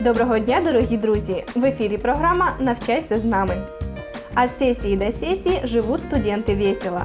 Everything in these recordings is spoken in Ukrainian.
Доброго дня, дорогі друзі! В ефірі програма Навчайся з нами. От сесії до сесії живуть студенти весело.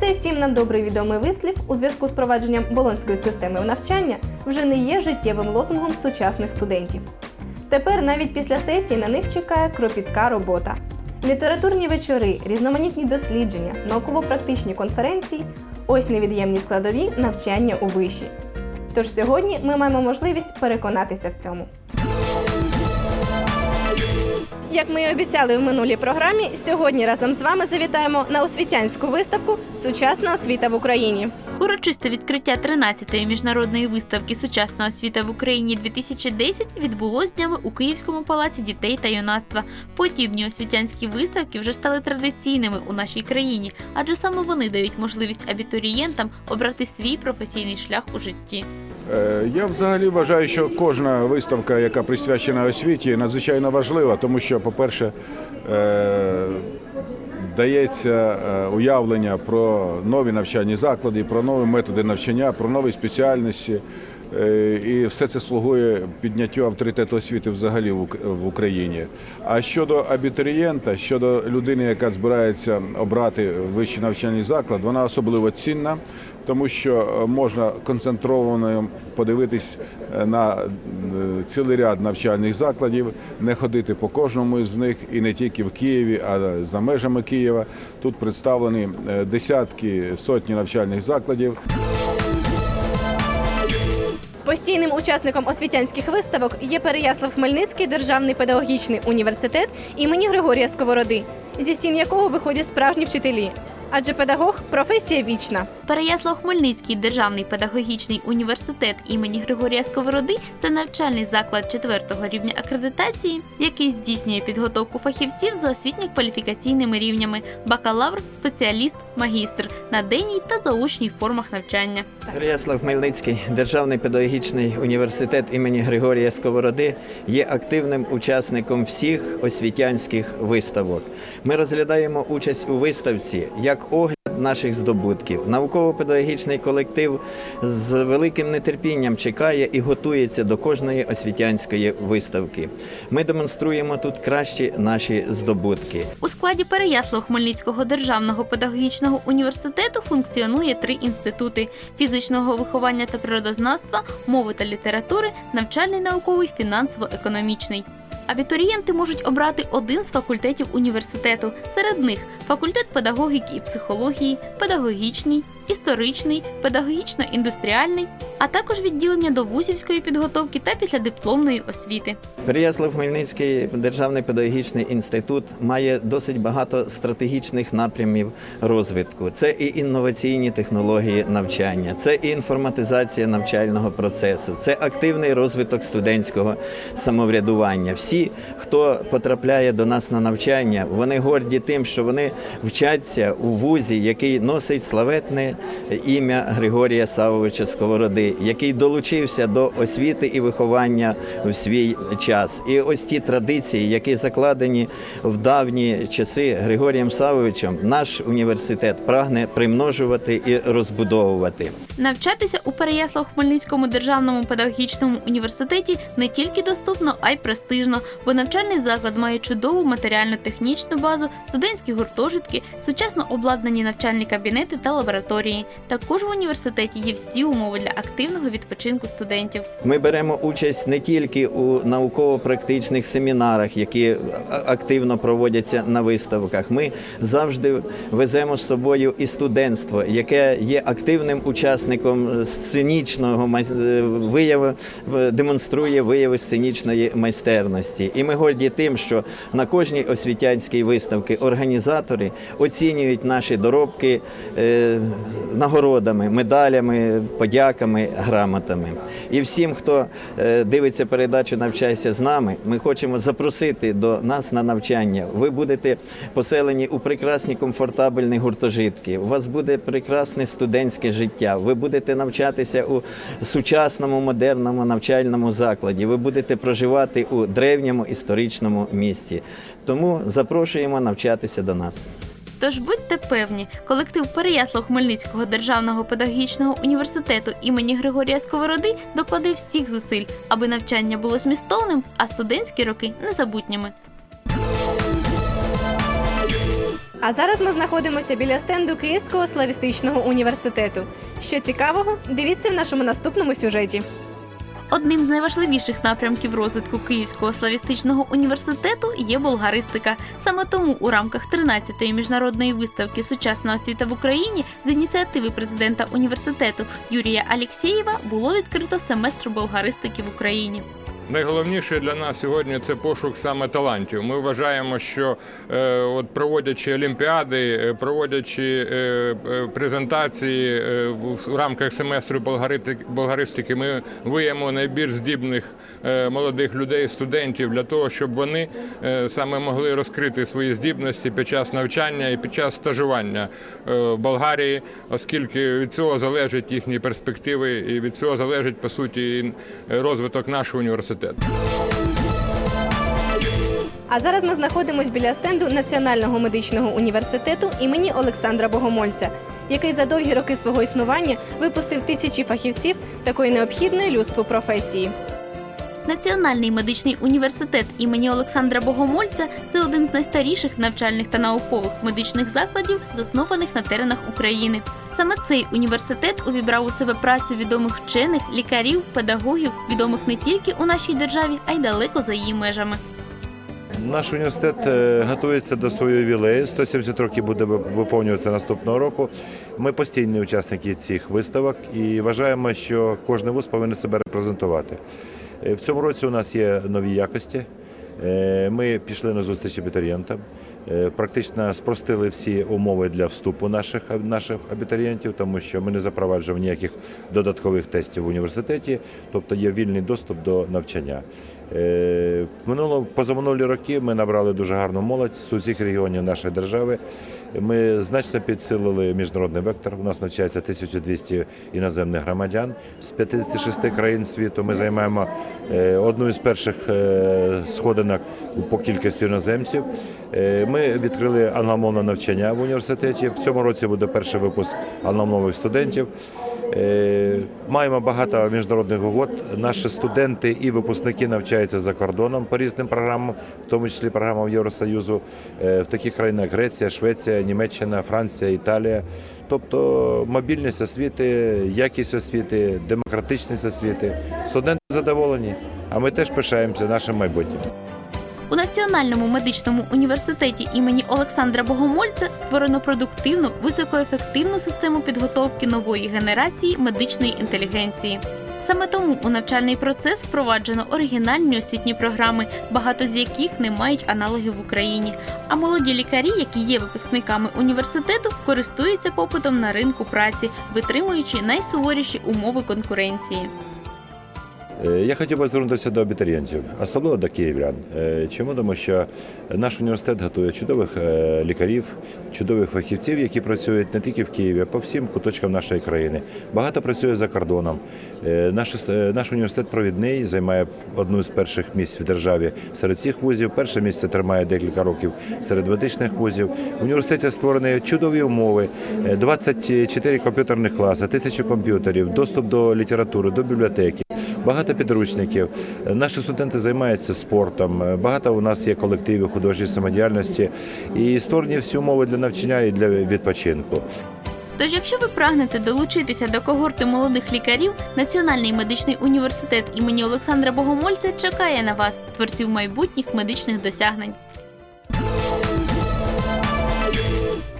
Цей всім нам добре відомий вислів у зв'язку з провадженням болонської системи навчання вже не є життєвим лозунгом сучасних студентів. Тепер навіть після сесії на них чекає кропітка робота. Літературні вечори, різноманітні дослідження, науково-практичні конференції ось невід'ємні складові навчання у виші. Тож сьогодні ми маємо можливість переконатися в цьому. Як ми і обіцяли в минулій програмі, сьогодні разом з вами завітаємо на освітянську виставку Сучасна освіта в Україні. Урочисте відкриття 13-ї міжнародної виставки Сучасна освіта в Україні 2010 відбулось днями у Київському палаці дітей та юнацтва. Подібні освітянські виставки вже стали традиційними у нашій країні, адже саме вони дають можливість абітурієнтам обрати свій професійний шлях у житті. Е, Я взагалі вважаю, що кожна виставка, яка присвячена освіті, надзвичайно важлива, тому що, по-перше, е, дається е, уявлення про нові навчальні заклади, про нові методи навчання, про нові спеціальності. Е, І все це слугує підняттю авторитету освіти взагалі в Україні. А щодо абітурієнта, щодо людини, яка збирається обрати вищий навчальний заклад, вона особливо цінна, тому що е, можна концентровано подивитись е, на цілий ряд навчальних закладів, не ходити по кожному з них і не тільки в Києві, а за межами Києва. Тут представлені десятки сотні навчальних закладів. Постійним учасником освітянських виставок є Переяслав-Хмельницький державний педагогічний університет імені Григорія Сковороди, зі стін якого виходять справжні вчителі. Адже педагог професія вічна. Переяслав-Хмельницький державний педагогічний університет імені Григорія Сковороди це навчальний заклад четвертого рівня акредитації, який здійснює підготовку фахівців за освітньо-кваліфікаційними рівнями бакалавр, спеціаліст, магістр на денній та заочній формах навчання. Переяслав Хмельницький державний педагогічний університет імені Григорія Сковороди є активним учасником всіх освітянських виставок. Ми розглядаємо участь у виставці як огляд наших здобутків. Науково-педагогічний колектив з великим нетерпінням чекає і готується до кожної освітянської виставки. Ми демонструємо тут кращі наші здобутки. У складі Переяслав-Хмельницького державного педагогічного університету функціонує три інститути: фізичного виховання та природознавства, мови та літератури, навчальний науковий, фінансово-економічний. Абітурієнти можуть обрати один з факультетів університету. Серед них факультет педагогіки і психології, педагогічний, історичний, педагогічно-індустріальний, а також відділення до вузівської підготовки та післядипломної освіти. Переяслав Хмельницький державний педагогічний інститут має досить багато стратегічних напрямів розвитку. Це і інноваційні технології навчання, це і інформатизація навчального процесу, це активний розвиток студентського самоврядування. Всі, хто потрапляє до нас на навчання, вони горді тим, що вони вчаться у вузі, який носить славетне ім'я Григорія Савовича Сковороди, який долучився до освіти і виховання в свій час. І ось ті традиції, які закладені в давні часи Григорієм Савовичем, наш університет прагне примножувати і розбудовувати. Навчатися у Переяслав-Хмельницькому державному педагогічному університеті не тільки доступно, а й престижно, бо навчальний заклад має чудову матеріально-технічну базу, студентські гуртожитки, сучасно обладнані навчальні кабінети та лабораторії. Також в університеті є всі умови для активного відпочинку студентів. Ми беремо участь не тільки у науково-практичних семінарах, які активно проводяться на виставках. Ми завжди веземо з собою і студентство, яке є активним учасником сценічного е, вияву, демонструє вияви сценічної майстерності. І ми горді тим, що на кожній освітянській виставці організатори оцінюють наші доробки е, нагородами, медалями, подяками, грамотами. І всім, хто е, дивиться передачу Навчайся з нами, ми хочемо запросити до нас на навчання. Ви будете поселені у прекрасні комфортабельні гуртожитки. У вас буде прекрасне студентське життя. Ви будете навчатися у сучасному модерному навчальному закладі. Ви будете проживати у древньому історичному місті. Тому запрошуємо навчатися до нас. Тож будьте певні, колектив Переяслав-Хмельницького державного педагогічного університету імені Григорія Сковороди докладе всіх зусиль, аби навчання було змістовним, а студентські роки незабутніми. А зараз ми знаходимося біля стенду Київського славістичного університету. Що цікавого, дивіться в нашому наступному сюжеті. Одним з найважливіших напрямків розвитку Київського славістичного університету є болгаристика. Саме тому у рамках 13-ї міжнародної виставки Сучасна освіта в Україні з ініціативи президента університету Юрія Алєксєєва було відкрито семестр болгаристики в Україні. Найголовніше для нас сьогодні це пошук саме талантів. Ми вважаємо, що е, от проводячи олімпіади, е, проводячи е, презентації в рамках семестру болгаристики, ми виємо найбільш здібних молодих людей, студентів для того, щоб вони саме могли розкрити свої здібності під час навчання і під час стажування в Болгарії, оскільки від цього залежать їхні перспективи, і від цього залежить по суті розвиток нашого університету. А зараз ми знаходимось біля стенду Національного медичного університету імені Олександра Богомольця, який за довгі роки свого існування випустив тисячі фахівців такої необхідної людству професії. Національний медичний університет імені Олександра Богомольця це один з найстаріших навчальних та наукових медичних закладів, заснованих на теренах України. Саме цей університет увібрав у себе працю відомих вчених, лікарів, педагогів, відомих не тільки у нашій державі, а й далеко за її межами. Наш університет е, готується до свого ювілею. 170 років буде виповнюватися наступного року. Ми постійні учасники цих виставок і вважаємо, що кожен вуз повинен себе репрезентувати. Е, В цьому році у нас є нові якості. Е, Ми пішли на зустріч абітурієнтам, е, практично спростили всі умови для вступу наших, наших абітурієнтів, тому що ми не запроваджуємо ніяких додаткових тестів в університеті, тобто є вільний доступ до навчання. Е, В минуло, позаминулі роки ми набрали дуже гарну молодь з усіх регіонів нашої держави. Ми значно підсилили міжнародний вектор. У нас навчається 1200 іноземних громадян з 56 країн світу. Ми займаємо е, одну із перших е, сходинок по кількості іноземців. Ми відкрили англомовне навчання в університеті. В цьому році буде перший випуск англомовних студентів. Е, Маємо багато міжнародних угод. Наші студенти і випускники навчаються за кордоном по різним програмам, в тому числі програмам Євросоюзу, е, в таких країнах як Греція, Швеція, Німеччина, Франція, Італія. Тобто мобільність освіти, якість освіти, демократичність освіти. Студенти задоволені, а ми теж пишаємося нашим майбутнім. У Національному медичному університеті імені Олександра Богомольця створено продуктивну, високоефективну систему підготовки нової генерації медичної інтелігенції. Саме тому у навчальний процес впроваджено оригінальні освітні програми, багато з яких не мають аналогів в Україні. А молоді лікарі, які є випускниками університету, користуються попитом на ринку праці, витримуючи найсуворіші умови конкуренції. Е, Я хотів би звернутися до абітурієнтів, особливо до київлян. Е, Чому? Тому що наш університет готує чудових е, лікарів, чудових фахівців, які працюють не тільки в Києві, а по всім куточкам нашої країни. Багато працює за кордоном. Наш, наш університет провідний займає одну з перших місць в державі серед цих вузів. Перше місце тримає декілька років серед медичних вузів. В університеті створені чудові умови, е, 24 комп'ютерних класи, тисячі комп'ютерів, доступ до літератури, до бібліотеки. Багато підручників. Наші студенти займаються спортом. Багато у нас є колективів художньої самодіяльності і створені всі умови для навчання і для відпочинку. Тож, якщо ви прагнете долучитися до когорти молодих лікарів, Національний медичний університет імені Олександра Богомольця чекає на вас, творців майбутніх медичних досягнень.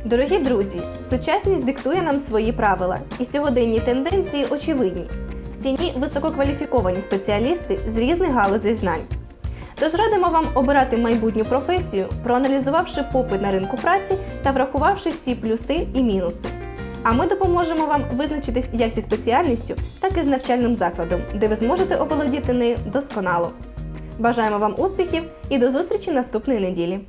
Дорогі друзі, сучасність диктує нам свої правила, і сьогоденні тенденції очевидні. В ціні висококваліфіковані спеціалісти з різних галузей знань. Тож радимо вам обирати майбутню професію, проаналізувавши попит на ринку праці та врахувавши всі плюси і мінуси. А ми допоможемо вам визначитись як зі спеціальністю, так і з навчальним закладом, де ви зможете оволодіти нею досконало. Бажаємо вам успіхів і до зустрічі наступної неділі!